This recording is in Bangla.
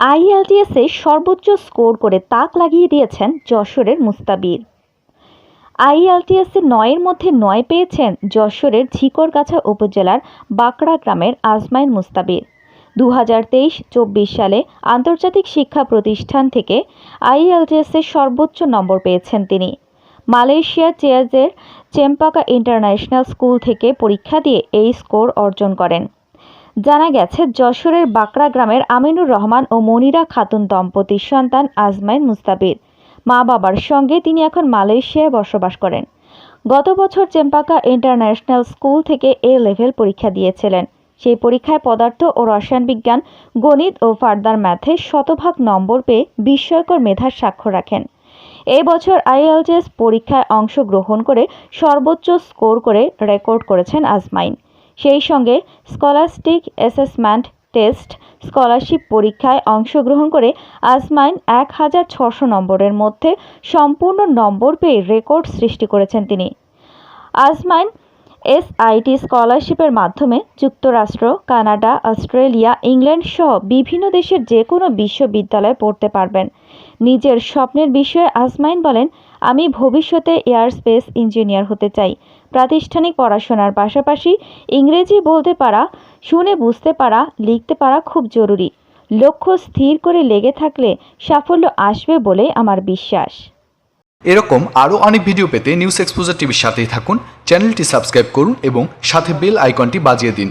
আইএলটিএসে সর্বোচ্চ স্কোর করে তাক লাগিয়ে দিয়েছেন যশোরের মুস্তাবির আইএলটিএসে নয়ের মধ্যে নয় পেয়েছেন যশোরের ঝিকরগাছা উপজেলার বাঁকড়া গ্রামের আজমাইন মুস্তাবির দু হাজার তেইশ চব্বিশ সালে আন্তর্জাতিক শিক্ষা প্রতিষ্ঠান থেকে আইএলটিএসে সর্বোচ্চ নম্বর পেয়েছেন তিনি। মালয়েশিয়ার চেয়াজের চেম্পাকা ইন্টারন্যাশনাল স্কুল থেকে পরীক্ষা দিয়ে এই স্কোর অর্জন করেন। জানা গেছে, যশোরের বাকড়া গ্রামের আমিনুর রহমান ও মনিরা খাতুন দম্পতির সন্তান আজমাইন মুস্তাবির মা বাবার সঙ্গে তিনি এখন মালয়েশিয়ায় বসবাস করেন। গত বছর চেম্পাকা ইন্টারন্যাশনাল স্কুল থেকে এ লেভেল পরীক্ষা দিয়েছিলেন। সেই পরীক্ষায় পদার্থ ও রসায়ন বিজ্ঞান, গণিত ও ফার্দার ম্যাথে শতভাগ নম্বর পেয়ে বিস্ময়কর মেধার স্বাক্ষর রাখেন। এই বছর আইএলটিএস পরীক্ষায় অংশগ্রহণ করে সর্বোচ্চ স্কোর করে রেকর্ড করেছেন আজমাইন। সেই সঙ্গে স্কলাস্টিক অ্যাসেসমেন্ট টেস্ট স্কলারশিপ পরীক্ষায় অংশগ্রহণ করে আজমাইন এক হাজার ছশো নম্বরের মধ্যে সম্পূর্ণ নম্বর পেয়ে রেকর্ড সৃষ্টি করেছেন তিনি। আজমাইন এসআইটি স্কলারশিপের মাধ্যমে যুক্তরাষ্ট্র, কানাডা, অস্ট্রেলিয়া, ইংল্যান্ড সহ বিভিন্ন দেশের যে কোনো বিশ্ববিদ্যালয়ে পড়তে পারবেন। নিজের স্বপ্নের বিষয়ে আজমাইন বলেন, আমি ভবিষ্যতে এয়ারস্পেস ইঞ্জিনিয়ার হতে চাই। প্রাতিষ্ঠানিক পড়াশোনার পাশাপাশি ইংরেজি বলতে পারা, শুনে বুঝতে পারা, লিখতে পারা খুব জরুরি। লক্ষ্য স্থির করে লেগে থাকলে সাফল্য আসবে বলে আমার বিশ্বাস। এরকম আরও অনেক ভিডিও পেতে নিউজ এক্সপোজার টিভির সাথেই থাকুন। চ্যানেলটি সাবস্ক্রাইব করুন এবং সাথে বেল আইকনটি বাজিয়ে দিন।